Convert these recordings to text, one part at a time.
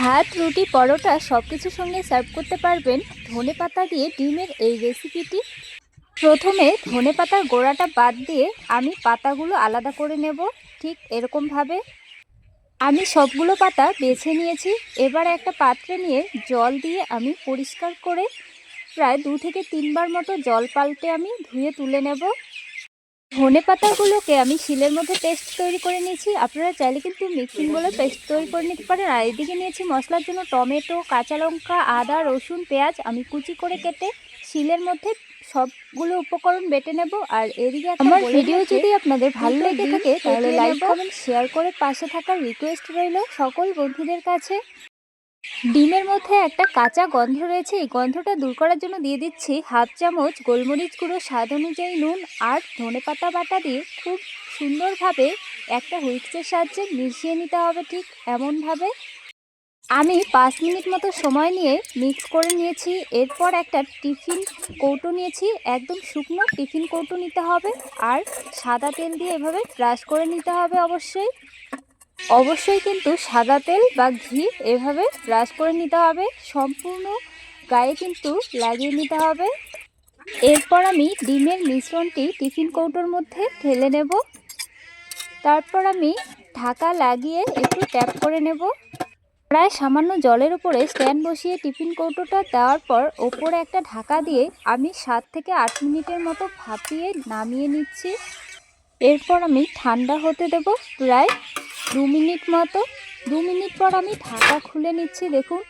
ভাত, রুটি, পরোটা সব কিছুর সঙ্গে সার্ভ করতে পারবেন ধনে পাতা দিয়ে ডিমের এই রেসিপিটি প্রথমে ধনে পাতার গোড়াটা বাদ দিয়ে আমি পাতাগুলো আলাদা করে নেব, ঠিক এরকমভাবে। আমি সবগুলো পাতা বেছে নিয়েছি, এবার একটা পাত্রে নিয়ে জল দিয়ে আমি পরিষ্কার করে প্রায় দু থেকে তিনবার মতো জল পাল্টে আমি ধুয়ে তুলে নেব। ধনে পাতাগুলোকে আমি শিলের মধ্যে পেস্ট তৈরি করে নিয়েছি। আপনারা চাইলে কিন্তু মিক্সিং বলে পেস্ট তৈরি করে নিতে পারেন। আর এদিকে নিয়েছি মশলার জন্য টমেটো কাঁচা লঙ্কা আদা রসুন পেঁয়াজ। আমি কুচি করে কেটে শিলের মধ্যে সবগুলো উপকরণ বেটে নেব। আর এদিকে আমার ভিডিও যদি আপনাদের ভালো লেগে থাকে তাহলে লাইক কমেন্ট শেয়ার করে পাশে থাকার রিকোয়েস্ট রইল সকল বন্ধুদের কাছে। ডিমের মধ্যে একটা কাঁচা গন্ধ রয়েছে। এই গন্ধটা দূর করার জন্য দিয়ে দিচ্ছি হাফ চামচ গোলমরিচ গুঁড়ো, স্বাদ অনুযায়ী নুন আর ধনেপাতা বাটা দিয়ে খুব সুন্দরভাবে একটা হুইক্সের সাহায্যে মিশিয়ে নিতে হবে ঠিক এমনভাবে। আমি পাঁচ মিনিট মতো সময় নিয়ে মিক্স করে নিয়েছি। এরপর একটা টিফিন কৌটো নিয়েছি। একদম শুকনো টিফিন কৌটো নিতে হবে আর সাদা তেল দিয়ে এভাবে ব্রাশ করে নিতে হবে অবশ্যই। অবশ্যই কিন্তু সাদা তেল বা ঘি এভাবে ব্রাশ করে নিতে হবে। সম্পূর্ণ গায়ে কিন্তু লাগিয়ে নিতে হবে। এরপর আমি ডিমের মিশ্রণটি টিফিন কৌটোর মধ্যে ঢেলে নেব। তারপর আমি ঢাকা লাগিয়ে একটু ট্যাপ করে নেব। প্রায় সামান্য জলের উপরে স্ট্যান্ড বসিয়ে টিফিন কৌটোটা দেওয়ার পর ওপরে একটা ঢাকা দিয়ে আমি সাত থেকে আট মিনিটের মতো ভাপিয়ে নামিয়ে নিচ্ছি। এরপর আমি ঠান্ডা হতে দেব প্রায় দু মিনিট মতো, দু মিনিট পর আমি ঢাকা খুলে নিচ্ছি, দেখুন।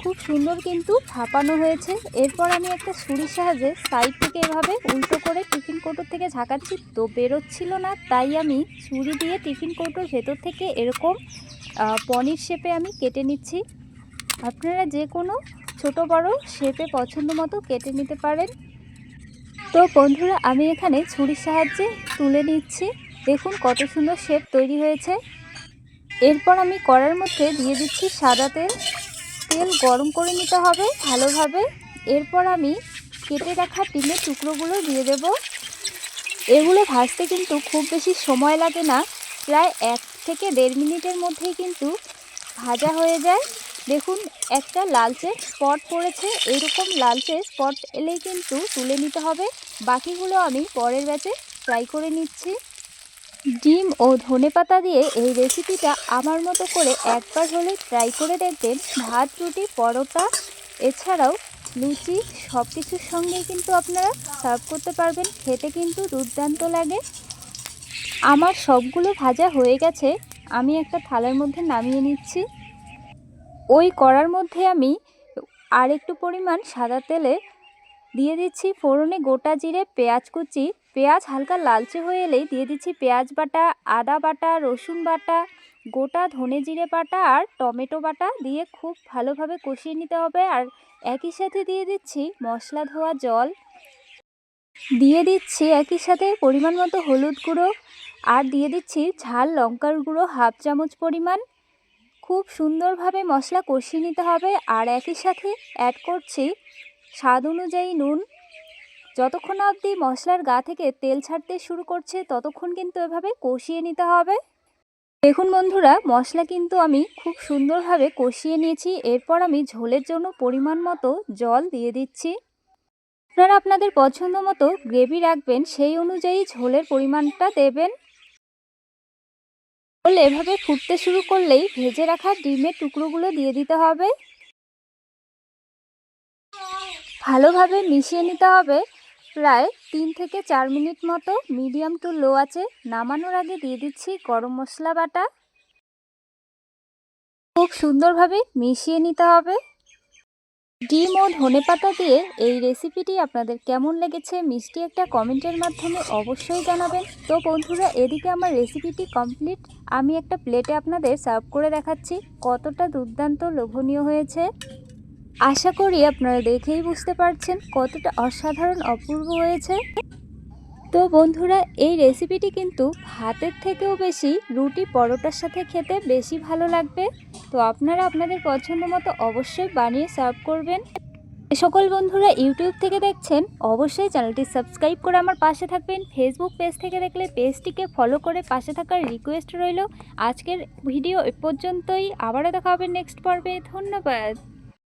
খুব সুন্দর কিন্তু ভাপানো হয়েছে। এরপর আমি একটা ছুরির সাহায্যে সাইড থেকে এভাবে উল্টো করে টিফিন কৌটোর থেকে ঝাঁকাচ্ছি, তো বেরোচ্ছিল না, তাই আমি ছুরি দিয়ে টিফিন কৌটোর ভেতর থেকে এরকম পনির শেপে আমি কেটে নিচ্ছি। আপনারা যে কোনো ছোট বড় শেপে পছন্দ মতো কেটে নিতে পারেন। তো বন্ধুরা, আমি এখানে ছুরির সাহায্যে তুলে নিচ্ছি। দেখুন কত সুন্দর শেপ তৈরি হয়েছে। এরপর আমি কড়ার মধ্যে দিয়ে দিচ্ছি সাদা তেল। তেল গরম করে নিতে হবে ভালোভাবে। এরপর আমি কেটে রাখা ডিমের টুকরোগুলো দিয়ে দেব। এগুলো ভাজতে কিন্তু খুব বেশি সময় লাগে না। প্রায় এক থেকে দেড় মিনিটের মধ্যেই কিন্তু ভাজা হয়ে যায়। দেখুন, একটা লালচে স্পট পড়েছে। এইরকম লালচে স্পট এলেই কিন্তু তুলে নিতে হবে। বাকিগুলো আমি পরের ব্যাচে ফ্রাই করে নিচ্ছি। ডিম ও ধনেপাতা দিয়ে এই রেসিপিটা আমার মতো করে একবার হলে ট্রাই করে দেখবেন। ভাত, রুটি, পরোটা, এছাড়াও লুচি সব কিছুর সঙ্গেই কিন্তু আপনারা সার্ভ করতে পারবেন। খেতে কিন্তু দুর্দান্ত লাগে। আমার সবগুলো ভাজা হয়ে গেছে। আমি একটা থালার মধ্যে নামিয়ে নিচ্ছি। ওই কড়ার মধ্যে আমি আর একটু পরিমাণ সাদা তেলে দিয়ে দিচ্ছি ফোড়নে গোটা জিরে, পেঁয়াজ কুচি পেঁয়াজ হালকা লালচে হয়ে এলেই দিয়ে দিচ্ছি পেঁয়াজ বাটা, আদা বাটা, রসুন বাটা, গোটা ধনে জিরে বাটা আর টমেটো বাটা দিয়ে খুব ভালোভাবে কষিয়ে নিতে হবে। আর একই সাথে দিয়ে দিচ্ছি মশলা ধোয়া জল। দিয়ে দিচ্ছি একই সাথে পরিমাণ মতো হলুদ গুঁড়ো। আর দিয়ে দিচ্ছি ঝাল লঙ্কার গুঁড়ো হাফ চামচ পরিমাণ। খুব সুন্দরভাবে মশলা কষিয়ে নিতে হবে। আর একই সাথে অ্যাড করছি স্বাদ অনুযায়ী নুন। যতক্ষণ অবধি মশলার গা থেকে তেল ছাড়তে শুরু করছে, ততক্ষণ কিন্তু এভাবে কষিয়ে নিতে হবে। দেখুন বন্ধুরা, মশলা কিন্তু আমি খুব সুন্দরভাবে কষিয়ে নিয়েছি। এরপর আমি ঝোলের জন্য পরিমাণ মতো জল দিয়ে দিচ্ছি। আপনারা আপনাদের পছন্দ মতো গ্রেভি রাখবেন, সেই অনুযায়ী ঝোলের পরিমাণটা দেবেন। ঝোল এভাবে ফুটতে শুরু করলেই ভেজে রাখা ডিমের টুকরোগুলো দিয়ে দিতে হবে। ভালোভাবে মিশিয়ে নিতে হবে। প্রায় তিন থেকে চার মিনিট মতো মিডিয়াম টু লো আছে নামানোর আগে দিয়ে দিচ্ছি গরম মশলা বাটা। খুব সুন্দরভাবে মিশিয়ে নিতে হবে। ডিম ও ধনেপাতা দিয়ে এই রেসিপিটি আপনাদের কেমন লেগেছে মিষ্টি একটা কমেন্টের মাধ্যমে অবশ্যই জানাবেন। তো বন্ধুরা, এদিকে আমার রেসিপিটি কমপ্লিট। আমি একটা প্লেটে আপনাদের সার্ভ করে দেখাচ্ছি কতটা দুর্দান্ত লোভনীয় হয়েছে। আশা করি আপনারা দেখেই বুঝতে পারছেন কতটা অসাধারণ, অপূর্ব হয়েছে। তো বন্ধুরা, এই রেসিপিটি কিন্তু ভাতের থেকেও বেশি রুটি পরোটার সাথে খেতে বেশি ভালো লাগবে। তো আপনারা আপনাদের পছন্দ মতো অবশ্যই বানিয়ে সার্ভ করবেন। সকল বন্ধুরা ইউটিউব থেকে দেখছেন, অবশ্যই চ্যানেলটি সাবস্ক্রাইব করে আমার পাশে থাকবেন। ফেসবুক পেজ থেকে দেখলে পেজটিকে ফলো করে পাশে থাকার রিকোয়েস্ট রইল। আজকের ভিডিও এ পর্যন্তই। আবারও দেখা হবে নেক্সট পর্বে। ধন্যবাদ।